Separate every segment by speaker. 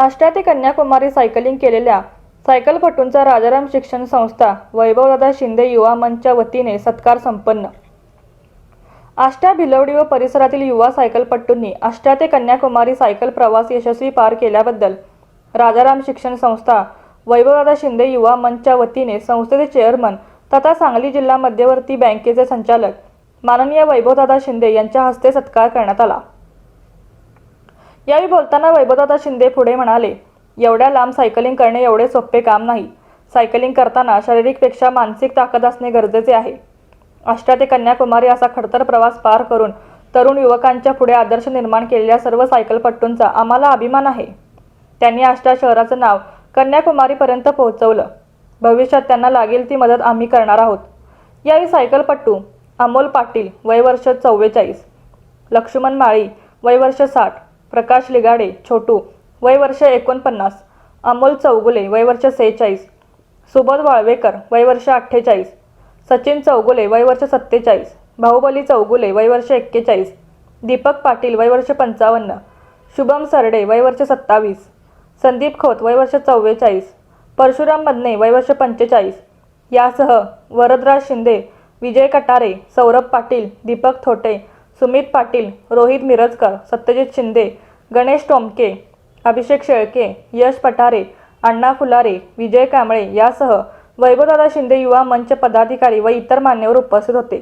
Speaker 1: आष्टा ते कन्याकुमारी सायकलिंग केलेल्या सायकलपटूंचा राजाराम शिक्षण संस्था वैभवदादा शिंदे युवा मंचच्या वतीने सत्कार संपन्न. आष्टा भिलवडी व परिसरातील युवा सायकलपटूंनी आष्टा ते कन्याकुमारी सायकल प्रवास यशस्वी पार केल्याबद्दल राजाराम शिक्षण संस्था वैभवदादा शिंदे युवा मंचच्या वतीने संस्थेचे चेअरमन तथा सांगली जिल्हा मध्यवर्ती बँकेचे संचालक माननीय वैभवदादा शिंदे यांच्या हस्ते सत्कार करण्यात आला. यावेळी बोलताना वैभवदादा शिंदे पुढे म्हणाले एवढ्या लांब सायकलिंग करणे एवढे सोपे काम नाही. सायकलिंग करताना शारीरिकपेक्षा मानसिक ताकद असणे गरजेचे आहे. आष्टा ते कन्याकुमारी असा खडतर प्रवास पार करून तरुण युवकांच्या पुढे आदर्श निर्माण केलेल्या सर्व सायकलपट्टूंचा आम्हाला अभिमान आहे. त्यांनी आष्टा शहराचं नाव कन्याकुमारीपर्यंत पोहोचवलं. भविष्यात त्यांना लागेल ती मदत आम्ही करणार आहोत. यावेळी सायकलपट्टू अमोल पाटील वय वर्ष चव्वेचाळीस लक्ष्मण माळी वय वर्ष साठ प्रकाश लिगाडे छोटू वय वर्ष एकोणपन्नास अमोल चौगुले वय वर्ष सेहेचाळीस सुबोध वाळवेकर वय वर्ष अठ्ठेचाळीस सचिन चौगुले वय वर्ष सत्तेचाळीस बाहुबली चौगुले वय वर्ष एक्केचाळीस दीपक पाटील वय वर्ष पंचावन्न शुभम सरडे वय वर्ष सत्तावीस संदीप खोत वय वर्ष चव्वेचाळीस परशुराम मदने वय वर्ष पंचेचाळीस यासह वरदराज शिंदे विजय कटारे सौरभ पाटील दीपक थोटे सुमित पाटील रोहित मिरजकर सत्यजित शिंदे गणेश टोमके अभिषेक शेळके यश पठारे अण्णा फुलारे विजय कांबळे यासह वैभवदादा शिंदे युवा मंच पदाधिकारी व इतर मान्यवर उपस्थित होते.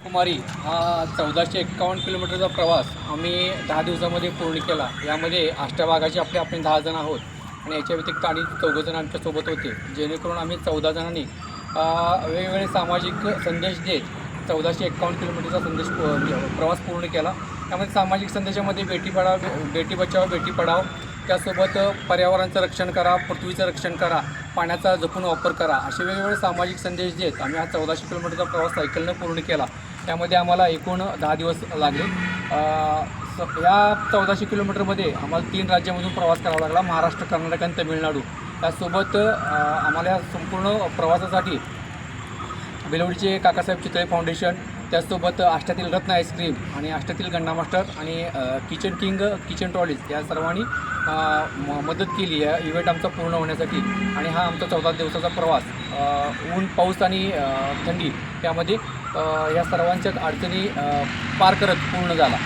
Speaker 2: कुमारी हा चौदाशे एक्कावन्न किलोमीटरचा प्रवास आम्ही दहा दिवसामध्ये पूर्ण केला. यामध्ये अष्टभागाचे आपले आपण दहा जण आहोत आणि याच्या व्यतिरिक्त आणि चौघजण आमच्यासोबत होते. जेणेकरून आम्ही चौदा जणांनी वेगवेगळे सामाजिक संदेश देत चौदाशे एक्कावन्न किलोमीटरचा संदेश म्हणजे प्रवास पूर्ण केला. त्यामध्ये सामाजिक संदेशामध्ये बेटी पढाव बेटी बचाव बेटी पढाव त्यासोबत पर्यावरणाचं रक्षण करा पृथ्वीचं रक्षण करा पाण्याचा जपून वापर करा असे वेगवेगळे सामाजिक संदेश देत आम्ही हा चौदाशे किलोमीटरचा प्रवास सायकलनं पूर्ण केला. त्यामध्ये आम्हाला एकूण दहा दिवस लागले. स- या चौदाशे किलोमीटरमध्ये आम्हाला तीन राज्यामधून प्रवास करावा लागला महाराष्ट्र कर्नाटक आणि तमिळनाडू. त्यासोबत आम्हाला या संपूर्ण प्रवासासाठी बेलवडीचे काकासाहेब चितळे फाउंडेशन त्याचसोबत आष्टातील रत्न आईस्क्रीम आणि आष्टातील गंडा मास्टर आणि किचन किंग किचन ट्रॉलीज या सर्वांनी म- मदत केली. या इव्हेंट आमचा पूर्ण होण्यासाठी आणि हा आमचा चौदा दिवसाचा प्रवास ऊन पाऊस आणि थंडी यामध्ये या सर्वांच्या अडचणी पार करत पूर्ण झाला.